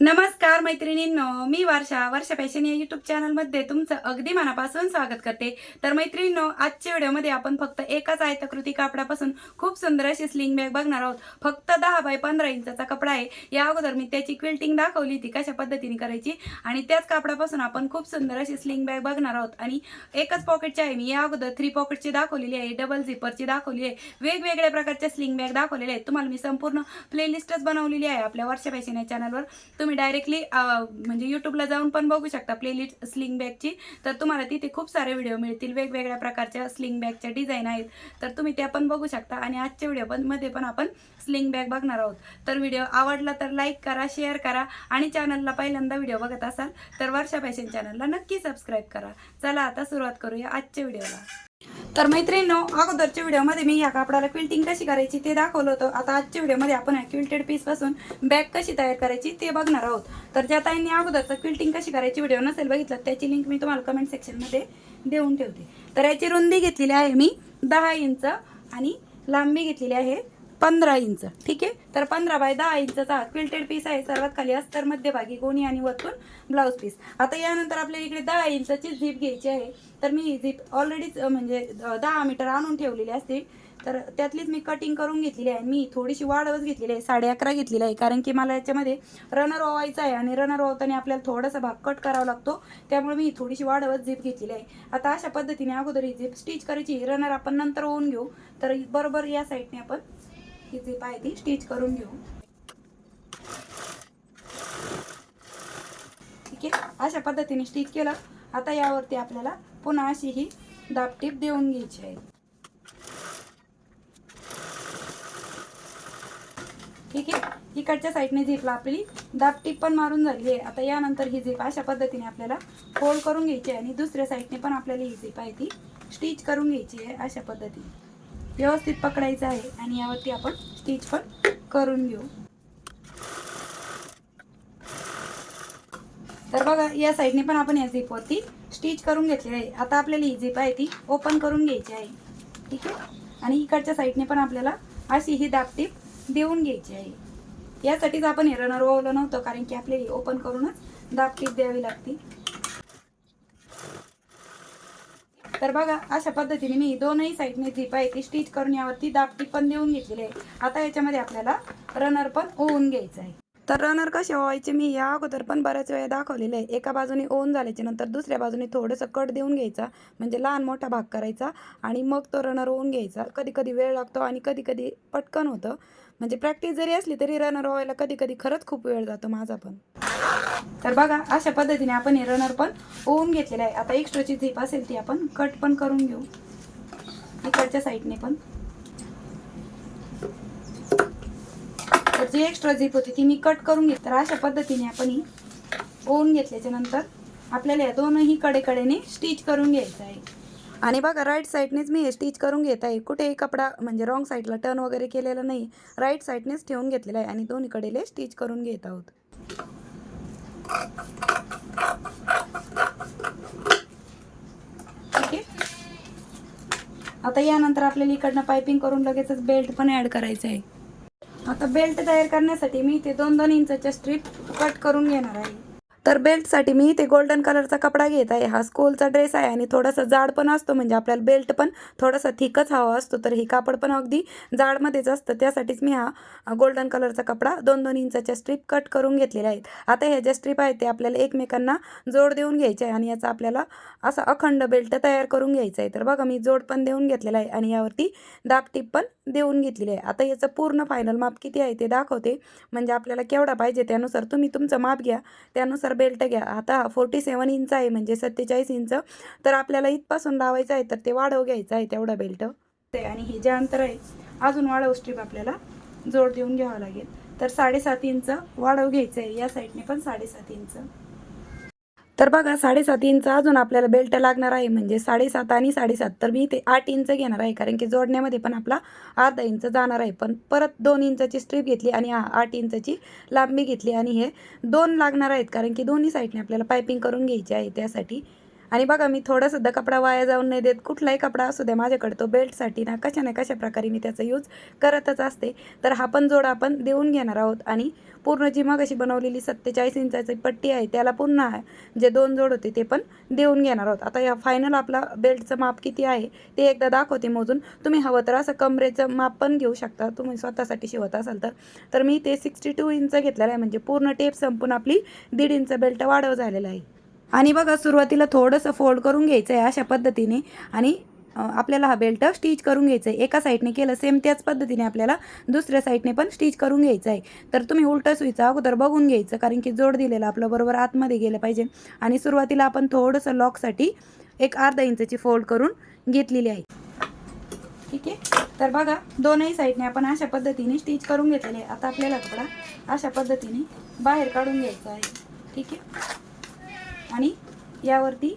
नमस्कार मैत्रिणींनो मी वर्षा. वर्षा फॅशन या युट्यूब चॅनलमध्ये तुमचं अगदी मनापासून स्वागत करते. तर मैत्रिणींनो आजच्या व्हिडिओमध्ये आपण फक्त एकाच आयताकृती कापडापासून खूप सुंदर अशी स्लिंग बॅग बघणार आहोत. फक्त दहा बाय पंधरा इंचाचा कपडा आहे. या अगोदर मी त्याची क्विल्टिंग दाखवली ती कशा पद्धतीने करायची. आणि त्याच कापडापासून आपण खूप सुंदर अशी स्लिंग बॅग बघणार आहोत. आणि एकच पॉकेटची आहे मी. या अगोदर थ्री पॉकेटची दाखवलेली आहे डबल झिपरची दाखवली आहे. वेगवेगळ्या प्रकारच्या स्लिंग बॅग दाखवलेल्या आहेत. तुम्हाला मी संपूर्ण प्लेलिस्टच बनवलेली आहे आपल्या वर्षा फॅशन या चॅनलवर तुम्ही डायरेक्टली म्हणजे यूट्यूबला जाऊन पण बघू शकता प्लेलिस्ट स्लिंग बॅगची तर तुम्हाला तिथे खूप सारे व्हिडिओ मिळतील. वेगवेगळ्या प्रकारच्या स्लिंग बॅगच्या डिझाईन आहेत. तर तुम्ही त्या पण बघू शकता. आणि आजच्या व्हिडिओ पण मध्ये पण आपण स्लिंग बॅग बघणार आहोत. तर व्हिडिओ आवडला तर लाईक करा शेअर करा. आणि चॅनलला पहिल्यांदा व्हिडिओ बघत असाल तर वर्षा फॅशन चॅनलला नक्की सबस्क्राईब करा. चला आता सुरुवात करूया आजच्या व्हिडिओला तर मैत्रिणींनो अगोदरच्या व्हिडिओमध्ये मी या कापडाला क्विल्टिंग कशी करायची ते दाखवलं होतं. आता आजच्या व्हिडिओमध्ये आपण क्विल्टेड पीसपासून बॅग कशी तयार करायची ते बघणार आहोत. तर ज्या ताईंनी अगोदरचं क्विल्टिंग कशी करायची व्हिडिओ नसेल बघितलं त्याची लिंक मी तुम्हाला कमेंट सेक्शनमध्ये देऊन ठेवते. तर याची रुंदी घेतलेली आहे मी दहा इंच आणि लांबी घेतलेली आहे पंधरा इंच. ठीक आहे? तर पंधरा बाय दहा इंचचा क्विल्टेड पीस आहे. सर्वात खाली अस्तर मध्यभागी गोणी आणि वरतून ब्लाऊज पीस आता यानंतर आपल्याला इकडे दहा इंचाची झीप घ्यायची आहे. तर मी ही झीप ऑलरेडीच म्हणजे दहा मीटर आणून ठेवलेली असते तर त्यातलीच मी कटिंग करून घेतलेली आहे. मी थोडीशी वाढवच घेतलेली आहे. साडे अकरा घेतलेली आहे. कारण की मला याच्यामध्ये रनर ओवायचा आहे आणि रनर ओवताना आपल्याला थोडासा भाग कट करावा लागतो. त्यामुळे मी थोडीशी वाढवत झीप घेतलेली आहे. आता अशा पद्धतीने अगोदर ही झीप स्टिच करायची. रनर आपण नंतर ओवून घेऊ. तर बरोबर या साईडने आपण ही झीप आहे ती स्टिच करून घेऊ. ठीक आहे? अशा पद्धतीने स्टिच केलं. आता यावरती आपल्याला पुन्हा अशी ही दाबटीप देऊन घ्यायची आहे. ठीक आहे? इकडच्या साईडने झीपला आपली दाबटीप पण मारून झाली आहे. आता यानंतर ही झिप अशा पद्धतीने आपल्याला फोल्ड करून घ्यायची आहे आणि दुसऱ्या साईडने पण आपल्याला ही झीप आहे ती स्टिच करून घ्यायची आहे अशा पद्धतीने. व्यवस्थित पकडायचं आहे. आणि यावरती आपण स्टिच पण करून घेऊ. तर बघा या साईडने पण आपण या झिपवरती स्टिच करून घेतली आहे. आता आपल्याला ही झिप आहे ती ओपन करून घ्यायची आहे. ठीक आहे? आणि इकडच्या साईडने पण आपल्याला अशी ही दाबटीप देऊन घ्यायची आहे. यासाठीच आपण हे रनर ओवलं नव्हतं कारण की आपल्याला ओपन करूनच दाबटीप द्यावी लागते. तर बघा अशा पद्धतीने मी दोनही साईडने झिप आहे ती स्टिच करून यावरती दापटी पण देऊन घेतलेली आहे. आता याच्यामध्ये आपल्याला रनर पण ओवून घ्यायचं आहे. तर रनर कसे व्हायचे मी या अगोदर पण बऱ्याच वेळा दाखवलेले आहे एका बाजूने ओन झाल्याच्यानंतर दुसऱ्या बाजूने थोडंसं कट देऊन घ्यायचा म्हणजे लहान मोठा भाग करायचा आणि मग तो रनर ओन घ्यायचा. कधी कधी वेळ लागतो आणि कधी कधी पटकन होतं. म्हणजे प्रॅक्टिस जरी असली तरी रनर व्हायला कधी कधी खरंच खूप वेळ जातो माझा पण. तर बघा अशा पद्धतीने आपण हे रनर पण ओवून घेतलेलं आहे. आता एक्स्ट्राची झीप असेल ती आपण कट पण करून घेऊ. इकडच्या साईडने पण. तर जी एक्स्ट्रा झीप होती ती मी कट करून घेत. तर अशा पद्धतीने आपण ही ओवून घेतल्याच्या नंतर आपल्याला या दोनही कडेकडेने स्टिच करून घ्यायचं आहे. आणि बघा राईट साईडनेच मी हे स्टिच करून घेत आहे. कुठेही कपडा म्हणजे रॉंग साईडला टर्न वगैरे केलेला नाही. राईट साईडनेच ठेवून घेतलेला आहे आणि दोन्ही कडेले स्टिच करून घेत आहोत. ठीक आहे? आता यानंतर आपल्याला इकडनं पायपिंग करून लगेचच बेल्ट पण ॲड करायचं आहे. आता बेल्ट तयार करण्यासाठी मी ते दोन दोन इंचाच्या स्ट्रीप कट करून घेणार आहे. तर बेल्टसाठी मी ते गोल्डन कलरचा कपडा घेत आहे. हा स्कूलचा ड्रेस आहे आणि थोडासा जाड पण असतो म्हणजे आपल्याला बेल्ट पण थोडासा थिकच हवा असतो तर हे कापड पण अगदी जाडमध्येच असतं. त्यासाठीच मी हा गोल्डन कलरचा कपडा दोन दोन इंचाच्या स्ट्रीप कट करून घेतलेल्या आहेत. आता ह्या ज्या स्ट्रीप आहेत ते आपल्याला एकमेकांना जोड देऊन घ्यायचे आहे आणि याचा आपल्याला असा अखंड बेल्ट तयार करून घ्यायचा आहे. तर बघा मी जोड पण देऊन घेतलेला आहे आणि यावरती दाबटीप पण देऊन घेतलेली आहे. आता याचं पूर्ण फायनल माप किती आहे ते दाखवते. म्हणजे आपल्याला केवढा पाहिजे त्यानुसार तुम्ही तुमचं माप घ्या. त्यानुसार बेल्ट घ्या. आता फोर्टी सेवन इंच आहे म्हणजे सत्तेचाळीस इंच तर आपल्याला इथपासून लावायचं आहे तर ते वाढव घ्यायचं आहे तेवढा बेल्ट ते आणि हे जे अंतर आहे अजून वाढव स्ट्रीप आपल्याला जोड देऊन घ्यावं लागेल. तर साडेसात इंच वाढव घ्यायचं आहे. या साईडने पण साडेसात इंच तर बघा साडेसात इंच अजून आपल्याला बेल्ट लागणार आहे. म्हणजे साडेसात आणि साडेसात. तर मी ते आठ इंच घेणार आहे कारण की जोडण्यामध्ये पण आपला अर्धा इंच जाणार आहे. पण परत दोन इंचाची स्ट्रीप घेतली आणि आठ इंचाची लांबी घेतली. आणि हे दोन लागणार आहेत कारण की दोन्ही साईडने आपल्याला पायपिंग करून घ्यायची आहे त्यासाठी. आणि बघा मी थोडासुद्धा कपडा वाया जाऊन नाही देत. कुठलाही कपडा असू द्या माझ्याकडे तो बेल्टसाठी ना कशा ना कशा प्रकारे मी त्याचा यूज करतच असते. तर हा पण जोड आपण देऊन घेणार आहोत. आणि पूर्ण जी मग अशी बनवलेली सत्तेचाळीस इंचाची पट्टी आहे त्याला पुन्हा जे दोन जोड होते ते पण देऊन घेणार आहोत. आता या फायनल आपला बेल्टचं माप किती आहे ते एकदा दाखवते मोजून. तुम्ही हवं तर असं कमरेचं माप पण घेऊ शकता. तुम्ही स्वतःसाठी शिवत असाल तर. तर मी ते सिक्स्टी टू इंच घेतलेलं आहे. म्हणजे पूर्ण टेप संपून आपली दीड इंच बेल्ट वाढव झालेला आहे. आणि बघा सुरुवातीला थोडंसं फोल्ड करून घ्यायचं आहे अशा पद्धतीने आणि आपल्याला हा बेल्ट स्टिच करून घ्यायचा आहे एका साईडने केलं सेम त्याच पद्धतीने आपल्याला दुसऱ्या साईडने पण स्टिच करून घ्यायचं आहे तर तुम्ही उलटं सुईचा अगोदर बघून घ्यायचं कारण की जोड दिलेलं आपलं बरोबर आतमध्ये गेलं पाहिजे. आणि सुरुवातीला आपण थोडंसं लॉकसाठी एक अर्धा इंचची फोल्ड करून घेतलेली आहे. ठीक आहे? तर बघा दोनही साईडने आपण अशा पद्धतीने स्टिच करून घेतलेले आहे. आता आपल्याला कपडा अशा पद्धतीने बाहेर काढून घ्यायचा आहे. ठीक आहे? आणि यावरती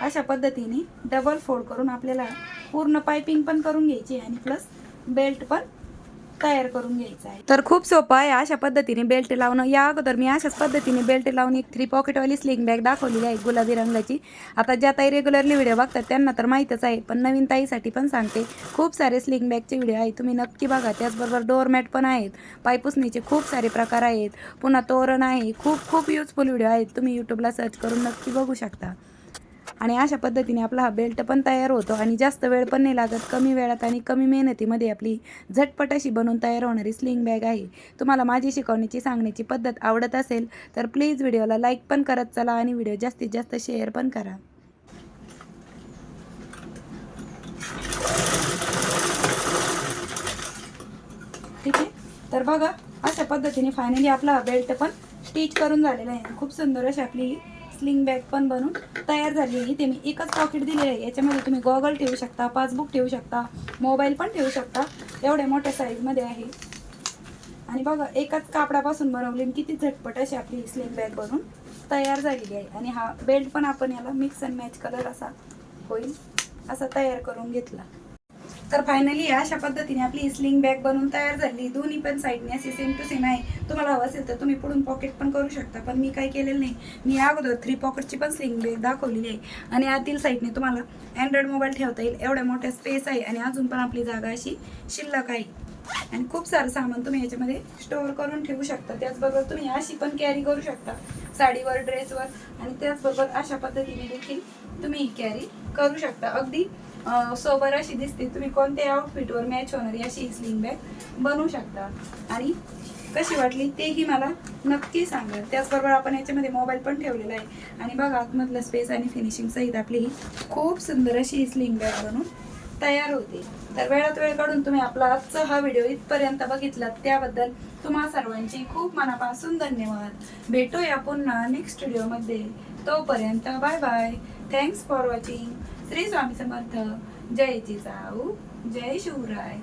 अशा पद्धतीने डबल फोल्ड करून आपल्याला पूर्ण पायपिंग पण करून घ्यायची आणि प्लस बेल्ट पण तयार करून घ्यायचा आहे. तर खूप सोपं आहे. अशा पद्धतीने बेल्ट लावणं. या अगोदर मी अशाच पद्धतीने बेल्ट लावून एक थ्री पॉकेटवाली स्लिंग बॅग दाखवलेली आहे गुलाबी रंगाची. आता ज्या ताई रेग्युलरली व्हिडिओ बघतात त्यांना तर माहीतच आहे पण नवीन ताईसाठी पण सांगते. खूप सारे स्लिंग बॅगचे व्हिडिओ आहेत. तुम्ही नक्की बघा त्याचबरोबर डोअरमॅट पण आहेत. पायपुसणीचे खूप सारे प्रकार आहेत. पुन्हा तोरण आहे. खूप खूप युजफुल व्हिडिओ आहेत. तुम्ही यूट्यूबला सर्च करून नक्की बघू शकता. आणि अशा पद्धतीने आपला हा बेल्ट पण तयार होतो आणि जास्त वेळ पण नाही लागत कमी वेळात आणि कमी मेहनतीमध्ये आपली झटपट अशी बनवून तयार होणारी स्लिंग बॅग आहे. तुम्हाला माझी शिकवण्याची सांगण्याची पद्धत आवडत असेल तर प्लीज व्हिडिओला लाईक पण करत चला आणि व्हिडिओ जास्तीत जास्त शेअर पण करा. ठीक आहे? तर बघा अशा पद्धतीने फायनली आपला बेल्ट पण स्टिच करून झालेला आहे. खूप सुंदर अशी आपली स्लिंग बॅग पण बनून तयार झाली आहे. इथे मी एकच पॉकेट दिलेलं आहे. याच्यामध्ये तुम्ही गॉगल ठेवू शकता पासबुक ठेवू शकता मोबाईल पण ठेवू शकता. एवढ्या मोठ्या साईजमध्ये आहे. आणि बघा एकाच कापडापासून बनवली किती झटपट अशी आपली स्लिंग बॅग बनून तयार झालेली आहे. आणि हा बेल्ट पण आपण याला मिक्स अँड मॅच कलर असा होईल असा तयार करून घेतला. तर फायनली अशा पद्धतीने आपली स्लिंग बॅग बनवून तयार झाली. दोन्ही पण साईडने असे सेम टू सेम आहे. तुम्हाला हवं असेल तर तुम्ही पुढून पॉकेट पण करू शकता पण मी काय केलेलं नाही. मी अगोदर थ्री पॉकेटची पण स्लिंग बॅग दाखवलेली आहे. आणि आतील साईडने तुम्हाला अँड्रॉइड मोबाईल ठेवता येईल. एवढ्या मोठ्या स्पेस आहे आणि अजून पण आपली जागा अशी शिल्लक आहे. आणि खूप सारं सामान तुम्ही याच्यामध्ये स्टोअर करून ठेवू शकता. त्याचबरोबर तुम्ही अशी पण कॅरी करू शकता. साडीवर ड्रेसवर आणि त्याचबरोबर अशा पद्धतीने देखील तुम्ही कॅरी करू शकता. अगदी सोबर अशी दिसते. तुम्ही कोणत्याही आउटफिटवर मॅच होणारी अशी स्लिंग बॅग बनवू शकता. आणि कशी वाटली तेही मला नक्की सांगा. त्याचबरोबर आपण याच्यामध्ये मोबाईल पण ठेवलेला आहे. आणि बघा आतमधलं स्पेस आणि फिनिशिंग सहित आपली ही खूप सुंदर अशी स्लिंग बॅग बनून तयार होते. तर वेळात वेळ काढून तुम्ही आपला आजचा हा व्हिडिओ इथपर्यंत बघितला त्याबद्दल तुम्हा सर्वांची खूप मनापासून धन्यवाद. भेटूया पुन्हा नेक्स्ट व्हिडिओमध्ये तोपर्यंत bye bye thanks for watching Shri Swami Samarth. जय जिजाऊ. जय शिवराय.